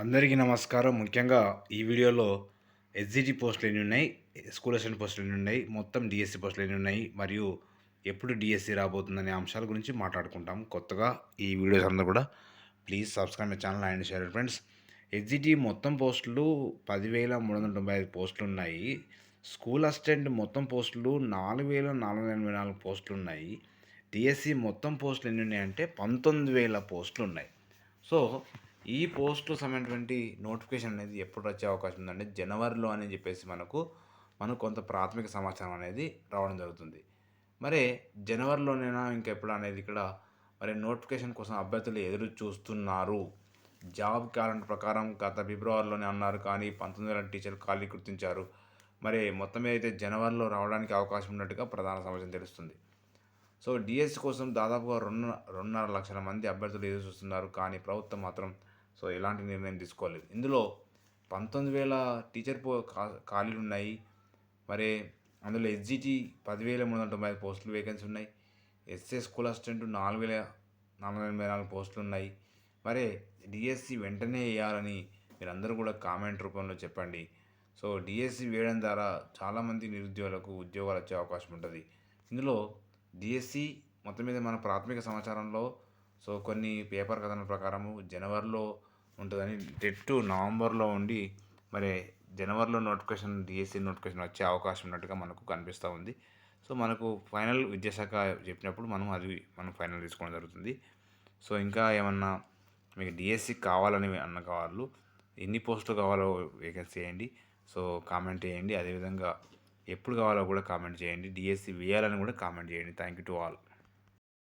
అందరికీ నమస్కారం. ముఖ్యంగా ఈ వీడియోలో ఎస్జిటి పోస్టులు ఎన్ని ఉన్నాయి స్కూల్ అసిస్టెంట్ పోస్టులు ఎన్ని ఉన్నాయి మొత్తం డిఎస్సి పోస్టులు ఎన్ని ఉన్నాయి మరియు ఎప్పుడు డిఎస్సి రాబోతుందనే అంశాల గురించి మాట్లాడుకుంటాం కొత్తగా ఈ వీడియోస్ అందరూ కూడా please subscribe my channel and share friends SGT మొత్తం పోస్టులు పదివేల మూడు వందల తొంభై ఐదు పోస్టులు ఉన్నాయి. స్కూల్ అసిస్టెంట్ మొత్తం పోస్టులు నాలుగు వేల నాలుగు వందల ఎనభై నాలుగు పోస్టులు ఉన్నాయి. డిఎస్సి మొత్తం పోస్టులు ఎన్ని ఉన్నాయంటే పంతొమ్మిది వేల పోస్టులు ఉన్నాయి. సో ఈ పోస్టులు సంబంధించినటువంటి నోటిఫికేషన్ అనేది ఎప్పుడు వచ్చే అవకాశం ఉందంటే జనవరిలో అని చెప్పేసి మనకు మనకు కొంత ప్రాథమిక సమాచారం అనేది రావడం జరుగుతుంది. మరి జనవరిలోనైనా ఇంకెప్పుడు అనేది ఇక్కడ మరి నోటిఫికేషన్ కోసం అభ్యర్థులు ఎదురు చూస్తున్నారు. జాబ్ క్యాలెండర్ ప్రకారం గత ఫిబ్రవరిలోనే అన్నారు కానీ పంతొమ్మిది వేల టీచర్లు ఖాళీ గుర్తించారు. మరి మొత్తం అయితే జనవరిలో రావడానికి అవకాశం ఉన్నట్టుగా ప్రధాన సమాచారం తెలుస్తుంది. సో డిఎస్సి కోసం దాదాపుగా రెండు రెండున్నర లక్షల మంది అభ్యర్థులు ఎదురు చూస్తున్నారు కానీ ప్రభుత్వం మాత్రం సో ఎలాంటి నిర్ణయం తీసుకోలేదు. ఇందులో పంతొమ్మిది వేల టీచర్ పో ఖాళీలు ఉన్నాయి. మరి అందులో ఎస్జిటి పదివేల మూడు వందల తొంభై ఐదు పోస్టులు వేకెన్సీ ఉన్నాయి. ఎస్ఏ స్కూల్ అసిస్టెంట్ నాలుగు వేల నాలుగు వందల ఎనభై నాలుగు పోస్టులు ఉన్నాయి. మరి డిఎస్సి వెంటనే వేయాలని మీరందరూ కూడా కామెంట్ రూపంలో చెప్పండి. సో డిఎస్సి వేయడం ద్వారా చాలామంది నిరుద్యోగులకు ఉద్యోగాలు వచ్చే అవకాశం ఉంటుంది. ఇందులో డిఎస్సి మొత్తం మీద మన ప్రాథమిక సమాచారంలో సో కొన్ని పేపర్ కథనాల ప్రకారము జనవరిలో ఉంటుందని టెట్ నవంబర్లో ఉండి మరి జనవరిలో నోటిఫికేషన్ డిఎస్సి నోటిఫికేషన్ వచ్చే అవకాశం ఉన్నట్టుగా మనకు కనిపిస్తూ ఉంది. సో మనకు ఫైనల్ విద్యాశాఖ చెప్పినప్పుడు మనం అది మనం ఫైనల్ తీసుకోవడం జరుగుతుంది. సో ఇంకా ఏమన్నా మీకు డిఎస్సి కావాలని అన్న వాళ్ళు ఎన్ని పోస్టులు కావాలో వేకెన్సీ చేయండి సో కామెంట్ చేయండి. అదేవిధంగా ఎప్పుడు కావాలో కూడా కామెంట్ చేయండి. డిఎస్సి వేయాలని కూడా కామెంట్ చేయండి. Thank you to all.